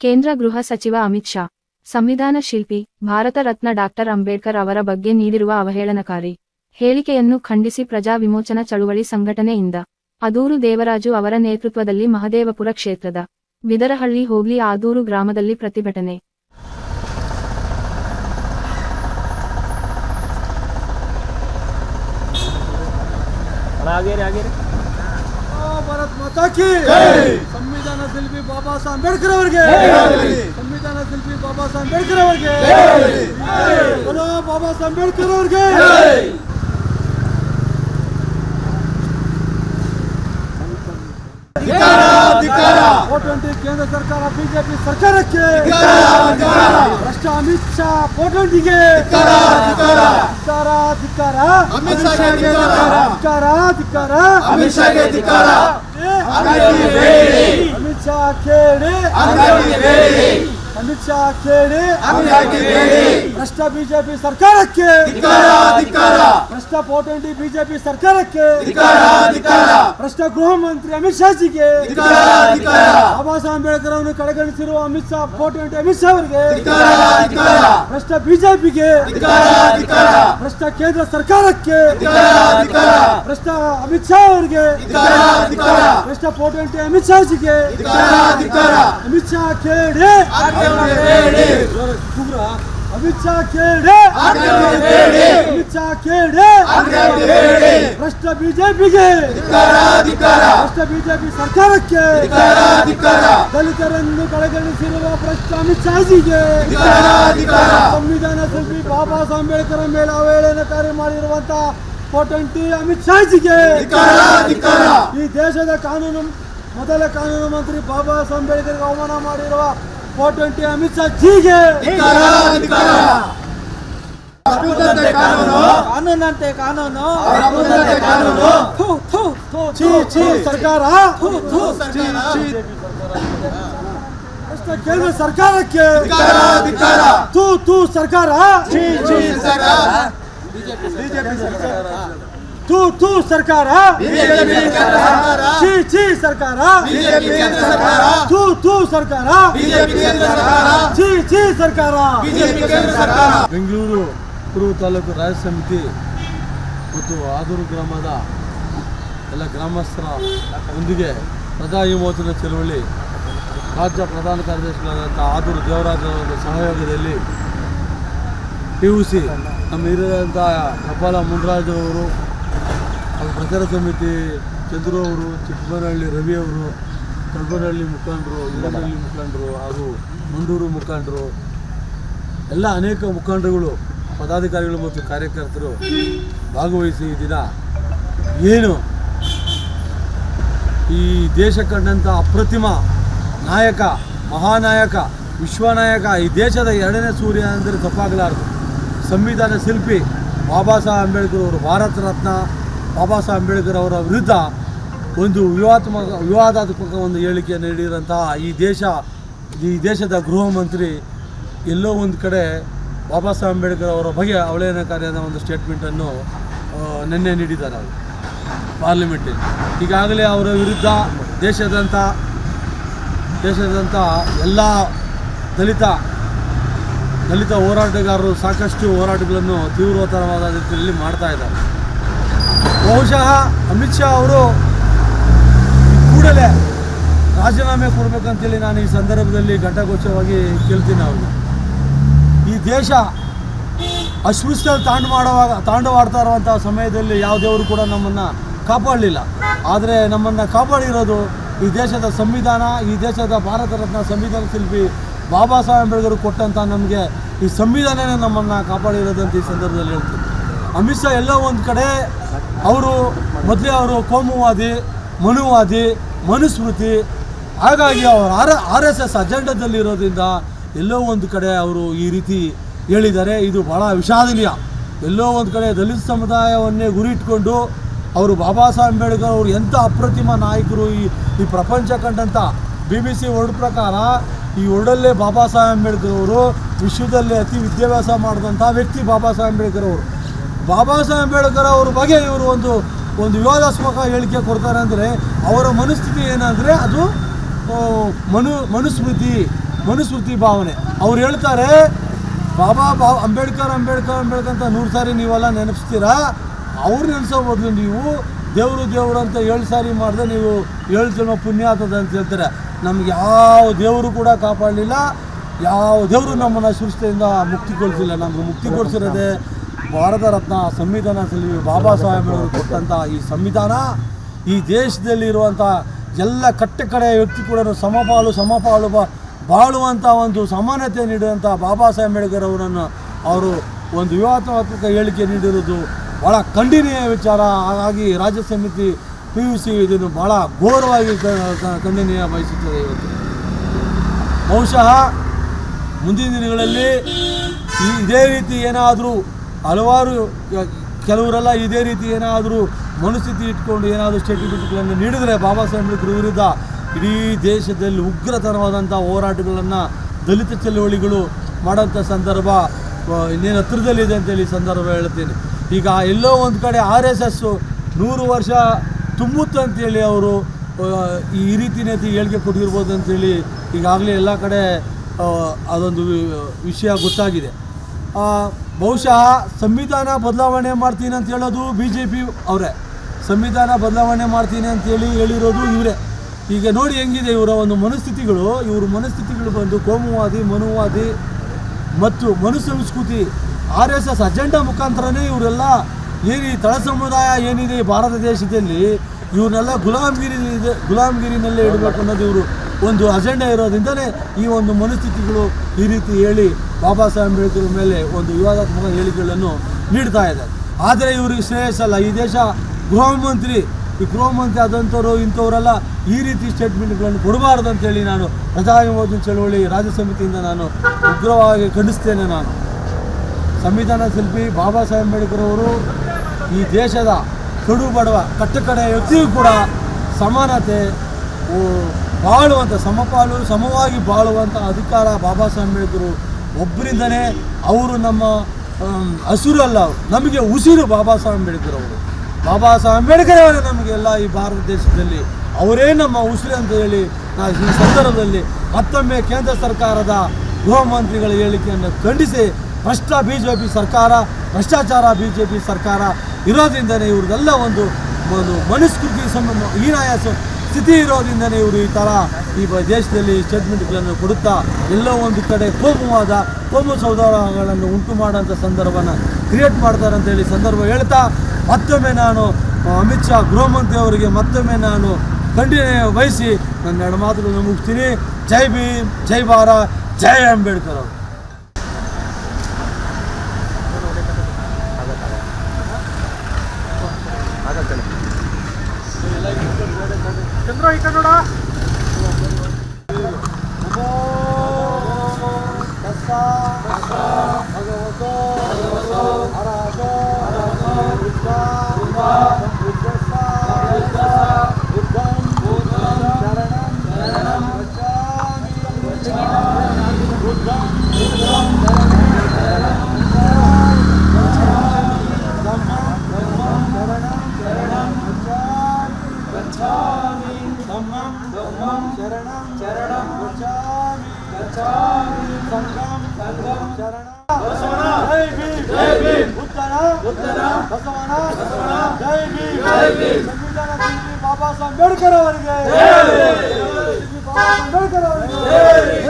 ಕೇಂದ್ರ ಗೃಹ ಸಚಿವ ಅಮಿತ್ ಶಾ, ಸಂವಿಧಾನ ಶಿಲ್ಪಿ, ಭಾರತ ರತ್ನ ಡಾಕ್ಟರ್ ಅಂಬೇಡ್ಕರ್ ಅವರ ಬಗ್ಗೆ ನೀಡಿರುವ ಅವಹೇಳನಕಾರಿ ಹೇಳಿಕೆಯನ್ನು ಖಂಡಿಸಿ ಪ್ರಜಾ ವಿಮೋಚನಾ ಚಳುವಳಿ ಸಂಘಟನೆಯಿಂದ ಅದೂರು ದೇವರಾಜು ಅವರ ನೇತೃತ್ವದಲ್ಲಿ ಮಹದೇವಪುರ ಕ್ಷೇತ್ರದ ಬಿದರಹಳ್ಳಿ ಹೋಗ್ಲಿ ಆದೂರು ಗ್ರಾಮದಲ್ಲಿ ಪ್ರತಿಭಟನೆ. ಭಾರತ್ ಮಾತಾ ಕಿ ಸಂವಿಧಾನ ಶಿಲ್ಪಿ ಬಾಬಾ ಸಾಹೇಬ್ ಅಂಬೇಡ್ಕರ್ ಅವರಿಗೆ ಸಂವಿಧಾನ ಶಿಲ್ಪಿ ಬಾಬಾ ಸಾಹೇಬ್ ಅಂಬೇಡ್ಕರ್ ಅವರಿಗೆ ಹಲೋ ಬಾಬಾ ಸಾಹೇಬ್ ಅಂಬೇಡ್ಕರ್ ಅವರಿಗೆ ಫೋರ್ ಟ್ವೆಂಟಿ ಕೇಂದ್ರ ಸರ್ಕಾರ ಬಿಜೆಪಿ ಸರ್ಕಾರಕ್ಕೆ ಭ್ರಷ್ಟ ಅಮಿತ್ ಶಾ ಫೋರ್ ಟ್ವೆಂಟಿಗೆ ಧಿಕಾರ ಧಿಕ್ಕಾರ ಅಮಿತ್ ಶಾಗೆ ಧಿಕ್ಕಾರ. ಧಿಕಾರ ಧಿಕಾರ ಅಮಿತ್ ಶಾಗೆ ಧಿಕ್ಕಾರ. ಅಂಗಡಿಗೆ ಬೇಡಿ. ಅಮಿತ್ ಶಾ ಕೇಳಿ ಅಂಗಡಿಗೆ ಬೇಡಿ. ಅಮಿತ್ ಶಾ ಕೇಳಿ. ಭ್ರಷ್ಟ ಬಿಜೆಪಿ ಸರ್ಕಾರಕ್ಕೆ. ಭ್ರಷ್ಟ ಫೋರ್ ಬಿಜೆಪಿ ಸರ್ಕಾರಕ್ಕೆ. ಭ್ರಷ್ಟ ಗೃಹ ಮಂತ್ರಿ ಅಮಿತ್ ಶಾಜಿಗೆ. ಬಾಬಾ ಸಾಹೇಬ್ ಅಂಬೇಡ್ಕರ್ ಅವರನ್ನು ಕಡೆಗಣಿಸಿರುವ ಅಮಿತ್ ಶಾ ಫೋರ್ ಅಮಿತ್ ಶಾ ಅವರಿಗೆ. ಭ್ರಷ್ಟ ಬಿಜೆಪಿಗೆ. ಭ್ರಷ್ಟ ಕೇಂದ್ರ ಸರ್ಕಾರಕ್ಕೆ. ಭ್ರಷ್ಟ ಅಮಿತ್ ಶಾ ಅವರಿಗೆ. ಭ್ರಷ್ಟ ಫೋರ್ ಅಮಿತ್ ಶಾ ಕೇಳಿ ಅಮಿತ್ ಶಾ ಕೇಳಿ ಆಜ್ಞೆಯನ್ನು ಬೇಡಿ. ಅಮಿತ್. ಭ್ರಷ್ಟ ಬಿಜೆಪಿಗೆ. ಭ್ರಷ್ಟ ಬಿಜೆಪಿ ಸರ್ಕಾರಕ್ಕೆ. ದಲಿತರನ್ನು ಕಡೆಗಣಿಸಿರುವ ಭ್ರಷ್ಟ ಅಮಿತ್ ಶಾಜಿಗೆ. ಸಂವಿಧಾನ ಶಿಲ್ಪಿ ಬಾಬಾ ಸಾಹೇಬ್ ಅಂಬೇಡ್ಕರ್ ಮೇಲೆ ಅವಹೇಳನಕಾರಿ ಮಾಡಿರುವಂತಹ ಪೋಟೆಂಟಿ ಅಮಿತ್ ಶಾಜಿಗೆ. ಈ ದೇಶದ ಕಾನೂನು, ಮೊದಲ ಕಾನೂನು ಮಂತ್ರಿ ಬಾಬಾ ಸಾಹೇಬ್ ಅಂಬೇಡ್ಕರ್ ಅವಮಾನ ಮಾಡಿರುವ ಪೊಟಂಟಿ ಅಮಿತ್ ಶಾ ಜಿಗೆ. ಕಾನೂನಂತೆ ಕಾನೂನು. ಸರ್ಕಾರ. ಕೇಂದ್ರ ಸರ್ಕಾರಕ್ಕೆ. ತೂ ತೂ ಸರ್ಕಾರ. ಛೀ, ಸರ್ಕಾರ. ತೂ ತೂ ಸರ್ಕಾರ. ಛೀ ಛೀ ಸರ್ಕಾರ ಬಿಜೆಪಿ ಕೇಂದ್ರ ಸರ್ಕಾರ. ತೂ ತೂ ಸರ್ಕಾರ ಬಿಜೆಪಿ ಕೇಂದ್ರ ಸರ್ಕಾರ. ಛೀ ಛೀ ಸರ್ಕಾರ. ಬೆಂಗಳೂರು ಪೂರ್ವ ತಾಲೂಕು ರಾಜ್ಯ ಸಮಿತಿ ಮತ್ತು ಆದೂರು ಗ್ರಾಮದ ಎಲ್ಲ ಗ್ರಾಮಸ್ಥರ ಒಂದಿಗೆ ಪ್ರಜಾ ವಿಮೋಚನಾ ಚಳವಳಿ ರಾಜ್ಯ ಪ್ರಧಾನ ಕಾರ್ಯದರ್ಶಿಗಳಾದಂಥ ಆದೂರು ದೇವರಾಜ ಸಹಯೋಗದಲ್ಲಿ ಪಿ ಯು ಸಿ ನಮ್ಮ ಹಿರಿಯರಂಥ ಹೆಬ್ಬಾಲ ಮುನ್ರಾಜ್ ಅವರು ಹಾಗೂ ಪ್ರಚಾರ ಸಮಿತಿ, ಚಂದ್ರು ಅವರು ಚಿಕ್ಕಮನಹಳ್ಳಿ ರವಿ ಅವರು, ಕಲ್ಬನಹಳ್ಳಿ ಮುಖಂಡರು ಹಿರೇನಹಳ್ಳಿ ಮುಖಂಡರು ಹಾಗೂ ಮುಂಡೂರು ಮುಖಂಡರು, ಎಲ್ಲ ಅನೇಕ ಮುಖಂಡರುಗಳು, ಪದಾಧಿಕಾರಿಗಳು ಮತ್ತು ಕಾರ್ಯಕರ್ತರು ಭಾಗವಹಿಸಿ ಈ ದಿನ ಏನು ಈ ದೇಶ ಕಂಡಂಥ ಅಪ್ರತಿಮ ನಾಯಕ, ಮಹಾನಾಯಕ, ವಿಶ್ವನಾಯಕ, ಈ ದೇಶದ ಎರಡನೇ ಸೂರ್ಯ ಅಂದರೆ ತಪ್ಪಾಗಲಾರದು. ಸಂವಿಧಾನ ಶಿಲ್ಪಿ ಬಾಬಾ ಸಾಹೇಬ್ ಅಂಬೇಡ್ಕರ್ ಅವರು ಭಾರತ ರತ್ನ ಬಾಬಾ ಸಾಹೇಬ್ ಅಂಬೇಡ್ಕರ್ ಅವರ ವಿರುದ್ಧ ಒಂದು ವಿವಾದಾತ್ಮಕ ವಿವಾದಾತ್ಮಕ ಒಂದು ಹೇಳಿಕೆಯನ್ನು ನೀಡಿರುವಂತಹ ಈ ದೇಶ, ಈ ದೇಶದ ಗೃಹ ಮಂತ್ರಿ ಎಲ್ಲೋ ಒಂದು ಕಡೆ ಬಾಬಾ ಸಾಹೇಬ್ ಅಂಬೇಡ್ಕರ್ ಅವರ ಬಗ್ಗೆ ಅವಳೇನಕಾರಿಯಾದ ಒಂದು ಸ್ಟೇಟ್ಮೆಂಟನ್ನು ನಿನ್ನೆ ನೀಡಿದ್ದಾರೆ ಅವರು ಪಾರ್ಲಿಮೆಂಟಲ್ಲಿ ಈಗಾಗಲೇ ಅವರ ವಿರುದ್ಧ ದೇಶದಂಥ ದೇಶದಂಥ ಎಲ್ಲ ದಲಿತ ದಲಿತ ಹೋರಾಟಗಾರರು ಸಾಕಷ್ಟು ಹೋರಾಟಗಳನ್ನು ತೀವ್ರತರವಾದ ರೀತಿಯಲ್ಲಿ ಮಾಡ್ತಾ ಇದ್ದಾರೆ. ಬಹುಶಃ ಅಮಿತ್ ಶಾ ಅವರು ಕೂಡಲೇ ರಾಜೀನಾಮೆ ಕೊಡಬೇಕಂತೇಳಿ ನಾನು ಈ ಸಂದರ್ಭದಲ್ಲಿ ಘಂಟಾಘೋಷವಾಗಿ ಕೇಳ್ತೀನಿ ಅವ್ರಿಗೆ. ಈ ದೇಶ ಅಸ್ಪೃಶ್ಯದಲ್ಲಿ ತಾಂಡು ಮಾಡುವಾಗ ತಾಂಡವಾಡ್ತಾ ಇರುವಂಥ ಸಮಯದಲ್ಲಿ ಯಾವ ದೇವರು ಕೂಡ ನಮ್ಮನ್ನು ಕಾಪಾಡಲಿಲ್ಲ. ಆದರೆ ನಮ್ಮನ್ನು ಕಾಪಾಡಿರೋದು ಈ ದೇಶದ ಸಂವಿಧಾನ, ಈ ದೇಶದ ಭಾರತ ರತ್ನ ಸಂವಿಧಾನ ಶಿಲ್ಪಿ ಬಾಬಾ ಸಾಹೇಬ್ ಅಂಬೇಡ್ಕರ್ ಕೊಟ್ಟಂಥ ನಮಗೆ ಈ ಸಂವಿಧಾನನೇ ನಮ್ಮನ್ನು ಕಾಪಾಡಿರೋದಂತ ಈ ಸಂದರ್ಭದಲ್ಲಿ ಹೇಳ್ತೀನಿ. ಅಮಿತ್ ಶಾ ಎಲ್ಲ ಒಂದು ಕಡೆ ಅವರು ಮೊದಲೇ ಅವರು ಕೋಮುವಾದಿ, ಮನುವಾದಿ, ಮನುಸ್ಮೃತಿ, ಹಾಗಾಗಿ ಅವರು ಆರ್ ಆರ್ ಎಸ್ ಎಸ್ ಅಜೆಂಡದಲ್ಲಿರೋದ್ರಿಂದ ಎಲ್ಲೋ ಒಂದು ಕಡೆ ಅವರು ಈ ರೀತಿ ಹೇಳಿದ್ದಾರೆ ಇದು ಬಹಳ ವಿಷಾದನೀಯ. ಎಲ್ಲೋ ಒಂದು ಕಡೆ ದಲಿತ ಸಮುದಾಯವನ್ನೇ ಗುರಿ ಇಟ್ಕೊಂಡು ಅವರು ಬಾಬಾ ಸಾಹೇಬ್ ಅಂಬೇಡ್ಕರ್ ಅವರು ಎಂಥ ಅಪ್ರತಿಮ ನಾಯಕರು ಈ ಈ ಪ್ರಪಂಚ ಕಂಡಂಥ ಬಿ ಬಿ ಸಿ ವರ್ಡ್ ಪ್ರಕಾರ ಈ ವರ್ಡಲ್ಲೇ ಬಾಬಾ ಸಾಹೇಬ್ ಅಂಬೇಡ್ಕರ್ ಅವರು ವಿಶ್ವದಲ್ಲೇ ಅತಿ ವಿದ್ಯಾಭ್ಯಾಸ ಮಾಡಿದಂಥ ವ್ಯಕ್ತಿ ಬಾಬಾ ಸಾಹೇಬ್ ಅಂಬೇಡ್ಕರ್ ಅವರು. ಬಾಬಾ ಸಾಹೇಬ್ ಅಂಬೇಡ್ಕರ್ ಅವ್ರ ಬಗ್ಗೆ ಇವರು ಒಂದು ಒಂದು ವಿವಾದಾತ್ಮಕ ಹೇಳಿಕೆ ಕೊಡ್ತಾರೆ ಅಂದರೆ ಅವರ ಮನಸ್ಥಿತಿ ಏನಂದರೆ ಅದು ಮನು, ಮನುಸ್ಮೃತಿ ಮನುಸ್ಮೃತಿ ಭಾವನೆ. ಅವ್ರು ಹೇಳ್ತಾರೆ, ಬಾಬಾ, ಬಾ, ಅಂಬೇಡ್ಕರ್ ಅಂಬೇಡ್ಕರ್ ಅಂಬೇಡ್ಕರ್ ಅಂತ ನೂರು ಸಾರಿ ನೀವೆಲ್ಲ ನೆನಪಿಸ್ತೀರಾ? ಅವ್ರು ನೆನೆಸೋ ಬದಲು ನೀವು, ದೇವರು ದೇವರು ಅಂತ ಏಳು ಸಾರಿ ಮಾಡಿದ್ರೆ ನೀವು ಏಳು ಜನ್ಮ ಪುಣ್ಯ ಆಗ್ತದೆ ಅಂತ ಹೇಳ್ತಾರೆ. ನಮ್ಗೆ ಯಾವ ದೇವರು ಕೂಡ ಕಾಪಾಡಲಿಲ್ಲ, ಯಾವ ದೇವರು ನಮ್ಮನ್ನು ಸುರಕ್ಷತೆಯಿಂದ ಮುಕ್ತಿಗೊಳಿಸಿಲ್ಲ ನಮ್ಗೆ ಮುಕ್ತಿಗೊಳಿಸಿರೋದೇ ಭಾರತ ರತ್ನ ಸಂವಿಧಾನ ಸಲ್ಲಿ ಬಾಬಾ ಸಾಹೇಬ್ ಅವರು ಕೊಟ್ಟಂಥ ಈ ಸಂವಿಧಾನ, ಈ ದೇಶದಲ್ಲಿರುವಂಥ ಎಲ್ಲ ಕಟ್ಟ ಕಡೆಯ ವ್ಯಕ್ತಿ ಕೂಡ ಸಮಪಾಲು ಸಮಪಾಲು ಬಾಳುವಂಥ ಒಂದು ಸಮಾನತೆ ನೀಡುವಂಥ ಬಾಬಾ ಸಾಹೇಬ್ ಅಂಬೇಡ್ಕರ್ ಅವರನ್ನು ಅವರು ಒಂದು ವಿವಾದಾತ್ಮಕ ಹೇಳಿಕೆ ನೀಡಿರುವುದು ಭಾಳ ಖಂಡನೀಯ ವಿಚಾರ. ಹಾಗಾಗಿ ರಾಜ್ಯ ಸಮಿತಿ ಪಿ ಯು ಸಿ ಇದನ್ನು ಭಾಳ ಘೋರವಾಗಿ ಖಂಡನೀಯ ಬಯಸುತ್ತದೆ ಇವತ್ತು. ಬಹುಶಃ ಮುಂದಿನ ದಿನಗಳಲ್ಲಿ ಇದೇ ರೀತಿ ಏನಾದರೂ ಹಲವಾರು ಕೆಲವರೆಲ್ಲ ಇದೇ ರೀತಿ ಏನಾದರೂ ಮನಸ್ಥಿತಿ ಇಟ್ಕೊಂಡು ಏನಾದರೂ ಸ್ಟೇಟ್ಮೆಂಟ್ಗಳನ್ನು ನೀಡಿದರೆ ಬಾಬಾ ಸಾಹೇಬ್ ಅಂಬೇಡ್ಕರ್ ವಿರುದ್ಧ ಇಡೀ ದೇಶದಲ್ಲಿ ಉಗ್ರತರವಾದಂಥ ಹೋರಾಟಗಳನ್ನು ದಲಿತ ಚಳವಳಿಗಳು ಮಾಡೋಂಥ ಸಂದರ್ಭ ಇನ್ನೇನು ಹತ್ರದಲ್ಲಿದೆ ಅಂತೇಳಿ ಈ ಸಂದರ್ಭ ಹೇಳ್ತೀನಿ. ಈಗ ಎಲ್ಲೋ ಒಂದು ಕಡೆ ಆರ್ ಎಸ್ ಎಸ್ಸು ನೂರು ವರ್ಷ ತುಂಬುತ್ತೆ ಅಂತೇಳಿ ಅವರು ಈ ರೀತಿ ಹೇಳಿಕೆ ಕೊಟ್ಟಿರ್ಬೋದು ಅಂತೇಳಿ ಈಗಾಗಲೇ ಎಲ್ಲ ಕಡೆ ಅದೊಂದು ವಿಷಯ ಗೊತ್ತಾಗಿದೆ. ಬಹುಶಃ ಸಂವಿಧಾನ ಬದಲಾವಣೆ ಮಾಡ್ತೀನಿ ಅಂತ ಹೇಳೋದು ಬಿ ಜೆ ಪಿ ಅವರೇ. ಸಂವಿಧಾನ ಬದಲಾವಣೆ ಮಾಡ್ತೀನಿ ಅಂತೇಳಿ ಹೇಳಿರೋದು ಇವರೇ. ಈಗ ನೋಡಿ ಹೆಂಗಿದೆ ಇವರ ಒಂದು ಮನಸ್ಥಿತಿಗಳು. ಇವ್ರ ಮನಸ್ಥಿತಿಗಳು ಬಂದು ಕೋಮುವಾದಿ, ಮನುವಾದಿ ಮತ್ತು ಮನು ಸಂಸ್ಕೃತಿ, ಆರ್ ಎಸ್ ಎಸ್ ಅಜೆಂಡಾ ಮುಖಾಂತರನೇ ಇವರೆಲ್ಲ ಏನು ತಳ ಸಮುದಾಯ ಏನಿದೆ ಭಾರತ ದೇಶದಲ್ಲಿ, ಇವ್ರನ್ನೆಲ್ಲ ಗುಲಾಮಗಿರಿ ಗುಲಾಮಗಿರಿನಲ್ಲೇ ಇಡಬೇಕು ಅನ್ನೋದು ಇವರು. ಒಂದು ಅಜೆಂಡಾ ಇರೋದ್ರಿಂದಲೇ ಈ ಒಂದು ಮನಸ್ಥಿತಿಗಳು ಈ ರೀತಿ ಹೇಳಿ ಬಾಬಾ ಸಾಹೇಬ್ ಅಂಬೇಡ್ಕರ್ ಮೇಲೆ ಒಂದು ವಿವಾದಾತ್ಮಕ ಹೇಳಿಕೆಗಳನ್ನು ನೀಡ್ತಾ ಇದ್ದಾರೆ. ಆದರೆ ಇವರಿಗೆ ಶ್ರೇಯಸ್ಸಲ್ಲ ಈ ದೇಶ ಗೃಹ ಮಂತ್ರಿ, ಈ ಗೃಹ ಮಂತ್ರಿ ಆದಂಥವ್ರು, ಇಂಥವರೆಲ್ಲ ಈ ರೀತಿ ಸ್ಟೇಟ್ಮೆಂಟ್ಗಳನ್ನು ಕೊಡಬಾರ್ದು ಅಂತೇಳಿ ನಾನು ಪ್ರಜಾ ಯೋಜನೆ ಚಳವಳಿ ರಾಜ್ಯ ಸಮಿತಿಯಿಂದ ನಾನು ಉಗ್ರವಾಗಿ ಖಂಡಿಸ್ತೇನೆ ನಾನು. ಸಂವಿಧಾನ ಶಿಲ್ಪಿ ಬಾಬಾ ಸಾಹೇಬ್ ಅಂಬೇಡ್ಕರ್ ಅವರು ಈ ದೇಶದ ಕಡು ಬಡವ ಕಟ್ಟಕಡೆ ವ್ಯಕ್ತಿಯೂ ಕೂಡ ಸಮಾನತೆ ಬಾಳುವಂಥ ಸಮಪಾಲು ಸಮವಾಗಿ ಬಾಳುವಂಥ ಅಧಿಕಾರ ಬಾಬಾ ಸಾಹೇಬ್ ಅಂಬೇಡ್ಕರು ಒಬ್ಬರಿಂದನೇ ಅವರು ನಮ್ಮ ಹಸಿರಲ್ಲ ನಮಗೆ ಉಸಿರು ಬಾಬಾ ಸಾಹೇಬ್ ಅಂಬೇಡ್ಕರ್ ಅವರು ಬಾಬಾ ಸಾಹೇಬ್ ಅಂಬೇಡ್ಕರ್ ಅವರೇ ನಮಗೆಲ್ಲ ಈ ಭಾರತ ದೇಶದಲ್ಲಿ. ಅವರೇ ನಮ್ಮ ಉಸಿರು ಅಂತ ಹೇಳಿ ನಾವು ಈ ಸಂದರ್ಭದಲ್ಲಿ ಮತ್ತೊಮ್ಮೆ ಕೇಂದ್ರ ಸರ್ಕಾರದ ಗೃಹ ಮಂತ್ರಿಗಳ ಹೇಳಿಕೆಯನ್ನು ಖಂಡಿಸಿ, ಭ್ರಷ್ಟ ಬಿ ಜೆ ಪಿ ಸರ್ಕಾರ, ಭ್ರಷ್ಟಾಚಾರ ಬಿ ಜೆ ಪಿ ಸರ್ಕಾರ ಇರೋದ್ರಿಂದನೇ ಇವ್ರದೆಲ್ಲ ಒಂದು ಒಂದು ಮನುಸ್ಕೃತಿ ಸಂಬಂಧ ಹೀನಾಯ ಸ್ಥಿತಿ ಇರೋದ್ರಿಂದನೇ ಇವರು ಈ ಥರ ಈ ದೇಶದಲ್ಲಿ ಸ್ಟೇಟ್ಮೆಂಟ್ಗಳನ್ನು ಕೊಡುತ್ತಾ ಎಲ್ಲೋ ಒಂದು ಕಡೆ ಕೋಮುವಾದ, ಕೋಮು ಸೌಧಗಳನ್ನು ಉಂಟು ಮಾಡೋಂಥ ಸಂದರ್ಭನ ಕ್ರಿಯೇಟ್ ಮಾಡ್ತಾರೆ ಅಂತೇಳಿ ಸಂದರ್ಭ ಹೇಳ್ತಾ, ಮತ್ತೊಮ್ಮೆ ನಾನು ಅಮಿತ್ ಶಾ ಗೃಹಮಂತ್ರಿ ಅವರಿಗೆ ಮತ್ತೊಮ್ಮೆ ನಾನು ಖಂಡನೆ ವಹಿಸಿ ನನ್ನ ಎರಡು ಮಾತುಗಳನ್ನು ಮುಗಿಸ್ತೀನಿ. ಜೈ ಭೀಮ್, ಜೈ ಭಾರ ಜೈ ಅಂಬೇಡ್ಕರ್ ಅವರು. ಚಂದ್ರ ಈ ಕಡೆ ನೋಡ ಶರಣಂ ಶರಣಂ ಗಚ್ಚಾಮಿ ಗಚ್ಚಾಮಿ ಸಂಘಂ ಸಂಘಂ ಶರಣಂ ಬಸವನ ಜೈ ಭೀಮ್ ಜೈ ಭೀಮ್ ಉತ್ತರ ಉತ್ತರ ಬಸವನ ಬಸವನ ಜೈ ಭೀಮ್ ಜೈ ಭೀಮ್ ಸಂವಿಧಾನ ಶಿಲ್ಪಿ ಬಾಬಾ ಸಾಹೇಬ್ ಅಂಬೇಡ್ಕರ್ ಅವರಿಗೆ ಶಿಲ್ಪಿ ಬಾಬಾ ಸಾಹೇಬ್ ಅಂಬೇಡ್ಕರ್ ಅವರಿಗೆ